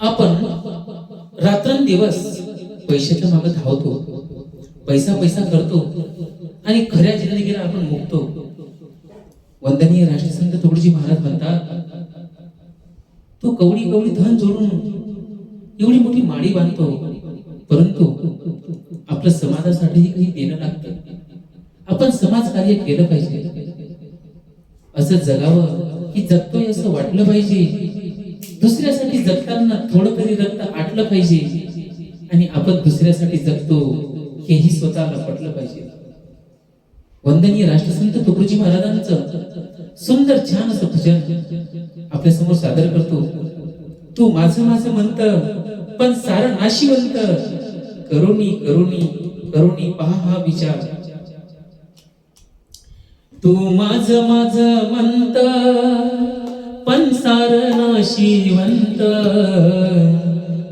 आपण रात्रंदिवस पैशाच्या मागे धावतो. पैसा पैसा करतो आणि खऱ्या जिंदगीला आपण मुकतो वंदनीय राष्ट्रसंत तुकडोजी महाराज म्हणतात तो कवडी कवडी धन जोडून एवढी मोठी माडी बांधतो परंतु आपल्या समाजासाठी काही देणं लागतं. आपण समाज कार्य केलं पाहिजे. असं जगावं की जगतोय असं वाटलं पाहिजे. दुसऱ्यासाठी जगताना थोडं तरी रक्त आटलं पाहिजे. आणि आपण दुसऱ्यासाठी जगतो हेही स्वतःला पटलं पाहिजे. वंदनीय राष्ट्रसंत तुकडोजी महाराजांचं सुंदर छान असं भजन आपल्यासमोर सादर करतो. तू माझं माझं म्हणत पण सारं नाशिवंत. करुणी करुणी करुणी पहा हा विचार. तू माझ माझ म्हणत पण सार नाशिवंत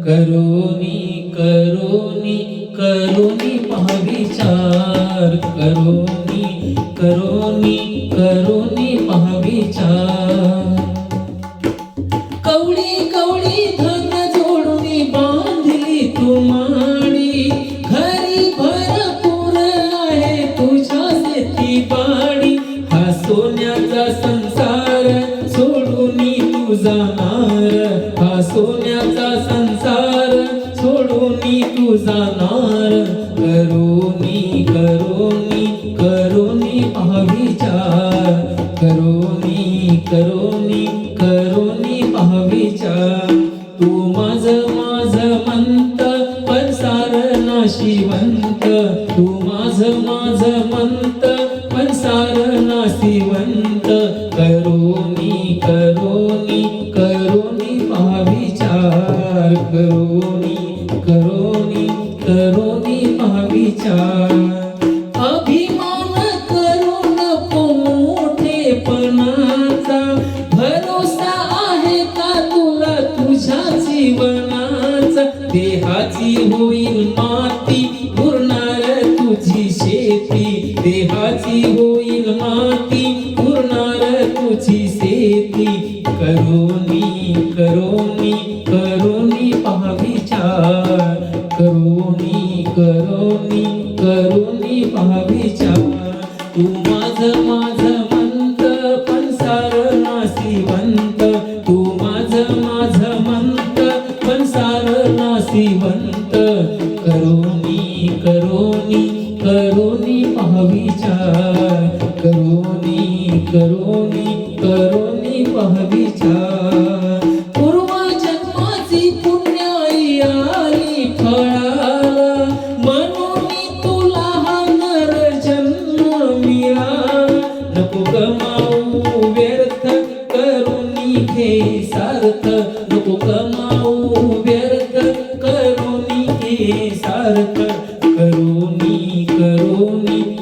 करोनी करोनी करोनी पहाविचार करोनी करोनी करोनी पहाविचार कवळी कवळी धन जोडून बांधली तू माडी घरी भरपूर आहे तुझ्या शेती पाडी हा सोन्याचा संसार सोडून तुझा जाणार? करोनी करोनी करोनी पहा विचार करोनी करोनी करोनी पहा विचार तू माझ माझ म्हणत पण सार नाशिवंत तू माझ माझ म्हणत पण सार नाशिवंत करोनी करोनी करोनी महाविचार करो देहाची होईल माती पुरणार तुझी शेती. देहाची होईल माती पुरणार तुझी शेती. करोनी करोनी करोनी पहा विचार. करोनी करोनी करोनी पहा विचार. तू माझ माझ आली फळाला म्हणून तुला हा नर जन्म मिळाला नको गमावू व्यर्थ करुणी घे सार्थ. नको गमावू व्यर्थ करुणी घे सार्थ. करुणी करुणी करुणी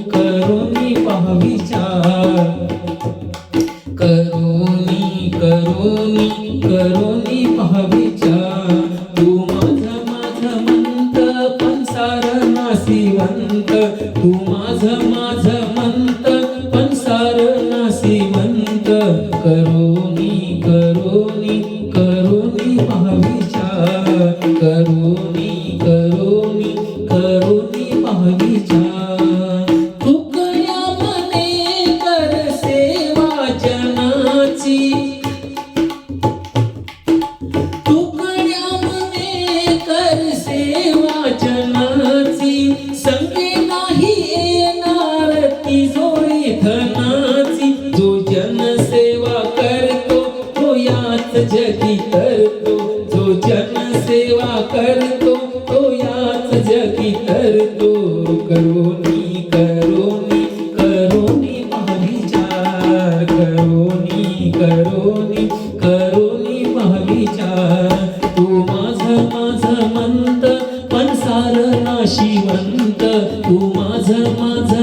सार नाशिवंत करोनी सेवा करतो तो याच जगी करतो. करोनी करोनी करोनी महाविचार करोनी करोनी करोनी महाविचार. तू माझ माझ म्हणत पण सार नाशिवंत तू माझ माझ